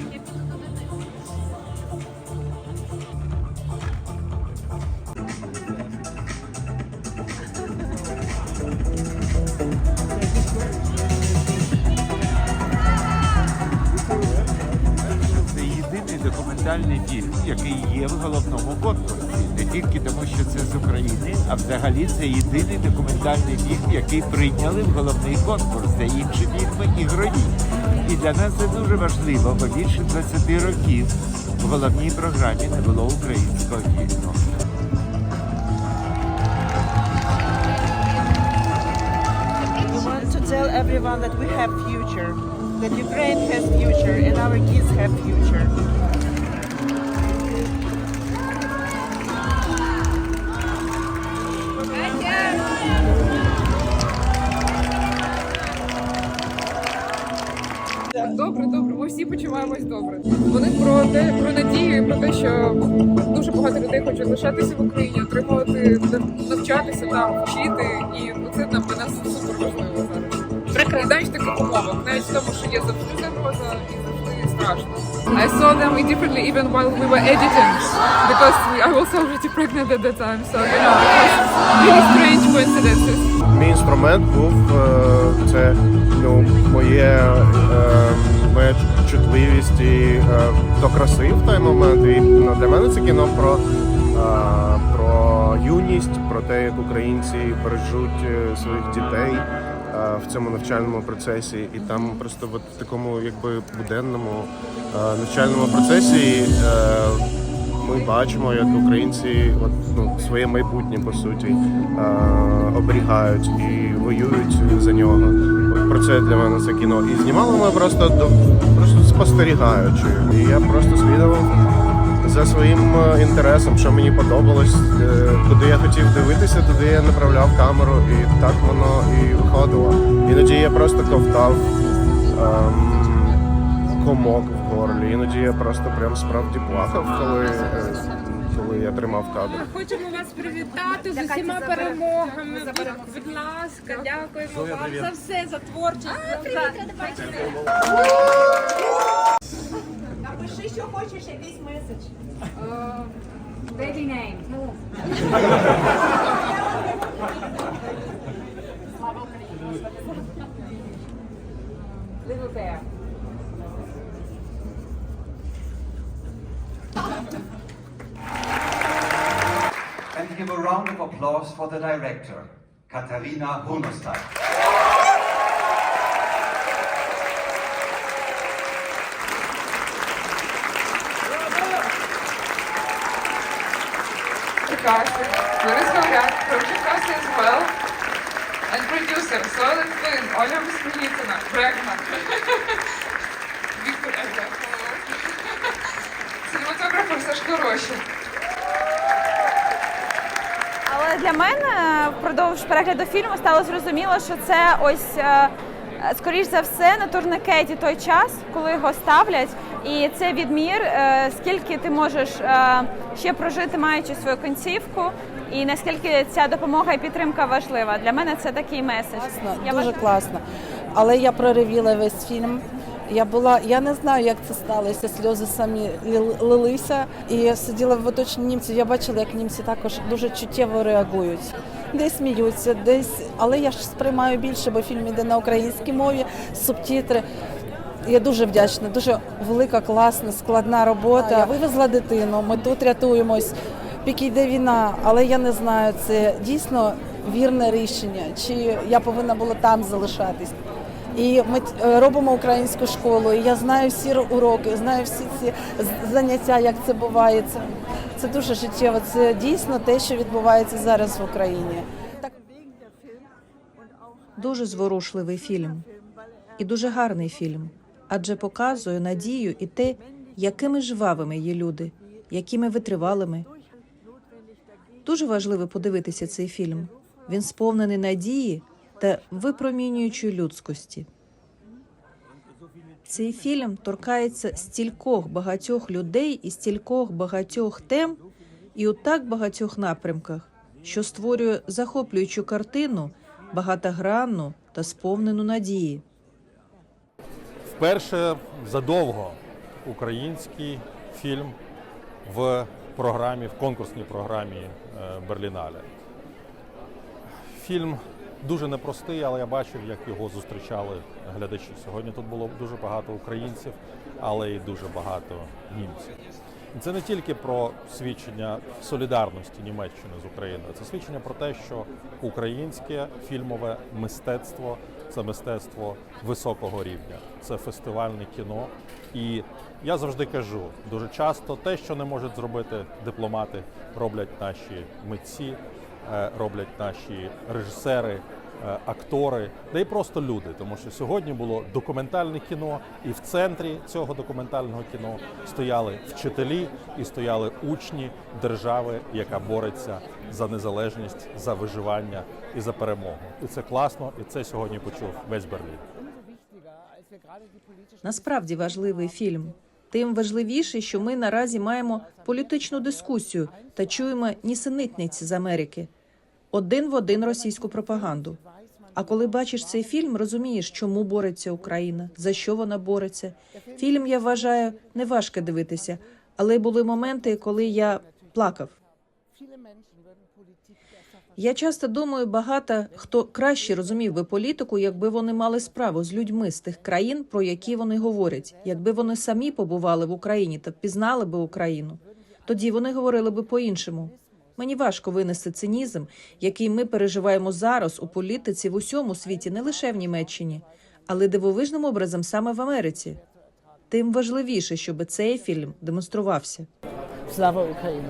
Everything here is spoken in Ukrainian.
Thank you. Документальний фільм, який є в головному конкурсі. Не тільки тому, що це з України, а взагалі це єдиний документальний фільм, який прийняли в головний конкурс, де інші фільми ігрові. І для нас це дуже важливо, бо більше 20 років в головній програмі не було українського фільму. Tell everyone that we have future, that Ukraine has future, and our kids have future. Всі почуваємось добре. Вони про те, про надію і про те, що дуже багато людей хочуть лишатися в Україні, отримувати навчатися там, вчити, і це нам для нас супер важливо зараз. І навіть в таких умовах, навіть в тому, що є завжди загроза і завжди страшно. I saw them differently even while we were editing because I was already pregnant at the time, so you know, it was really strange coincidences. Мій інструмент був е, це ну, моє, е, моя чутливість і е, до краси в той момент. І ну, для мене це кіно про, е, про юність, про те, як українці бережуть е, своїх дітей е, в цьому навчальному процесі. І там просто в такому якби буденному е, навчальному процесі. Е, ми бачимо, як українці от, ну, своє майбутнє по суті е, оберігають і воюють за нього. Про це для мене це кіно. І знімали ми просто просто спостерігаючи. І я просто слідував за своїм е, інтересом, що мені подобалось, е, куди я хотів дивитися, туди я направляв камеру, і так воно і виходило. Іноді я просто ковтав. ем, комок в горлі. Іноді я просто прям справді плакав, коли, е, коли я тримав кадр. Хочемо вас привітати з усіма перемогами. Будь ласка, дякуємо вам за все, за творчість. Напиши, що хочеш, якийсь меседж. Baby name. Little bear. give a round of applause for the director, Katharina Honostein. Casting, Larissa Rad, project casting as well, and producer, Solid Twin, Оля Весніцина, pregnant. Віктор Ельда, Синематографер Сашко Рощин. для мене впродовж перегляду фільму стало зрозуміло, що це ось е, скоріш за все на турникеті той час, коли його ставлять, і це відмір, е, скільки ти можеш е, ще прожити, маючи свою кінцівку, і наскільки ця допомога і підтримка важлива. Для мене це такий меседж. Класно, Я дуже вважаю- класно. Але я проривіла весь фільм. Я була, я не знаю, як це сталося. Сльози самі лил- лилися. І я сиділа в оточенні німців. Я бачила, як німці також дуже чуттєво реагують. Десь сміються, десь, але я ж сприймаю більше, бо фільм іде на українській мові, субтитри. Я дуже вдячна, дуже велика, класна, складна робота. Я вивезла дитину, ми тут рятуємось, поки йде війна, але я не знаю, це дійсно вірне рішення, чи я повинна була там залишатись. І ми е, робимо українську школу. І я знаю всі уроки, знаю всі ці заняття, як це буває. Це, це дуже життєво. Це дійсно те, що відбувається зараз в Україні. Дуже зворушливий фільм і дуже гарний фільм, адже показує надію і те, якими жвавими є люди, якими витривалими. Дуже важливо подивитися цей фільм. Він сповнений надії та випромінюючої людськості. Цей фільм торкається стількох багатьох людей і стількох багатьох тем і у так багатьох напрямках, що створює захоплюючу картину, багатогранну та сповнену надії. Вперше задовго український фільм в програмі, в конкурсній програмі е, Берлінале. Фільм дуже непростий, але я бачив, як його зустрічали глядачі. Сьогодні тут було дуже багато українців, але й дуже багато німців. І це не тільки про свідчення солідарності Німеччини з Україною, це свідчення про те, що українське фільмове мистецтво це мистецтво високого рівня, це фестивальне кіно. І я завжди кажу дуже часто те, що не можуть зробити дипломати, роблять наші митці, роблять наші режисери, е, актори, да й просто люди. Тому що сьогодні було документальне кіно, і в центрі цього документального кіно стояли вчителі і стояли учні держави, яка бореться за незалежність, за виживання і за перемогу. І це класно, і це сьогодні почув весь Берлін. Насправді важливий фільм. Тим важливіше, що ми наразі маємо політичну дискусію та чуємо нісенітниці з Америки один в один російську пропаганду. А коли бачиш цей фільм, розумієш, чому бореться Україна, за що вона бореться. Фільм я вважаю неважко дивитися, але були моменти, коли я плакав. Я часто думаю, багато хто краще розумів би політику, якби вони мали справу з людьми з тих країн, про які вони говорять, якби вони самі побували в Україні та пізнали би Україну. Тоді вони говорили би по-іншому. Мені важко винести цинізм, який ми переживаємо зараз у політиці в усьому світі, не лише в Німеччині, але дивовижним образом саме в Америці. Тим важливіше, щоб цей фільм демонструвався. Слава Україні!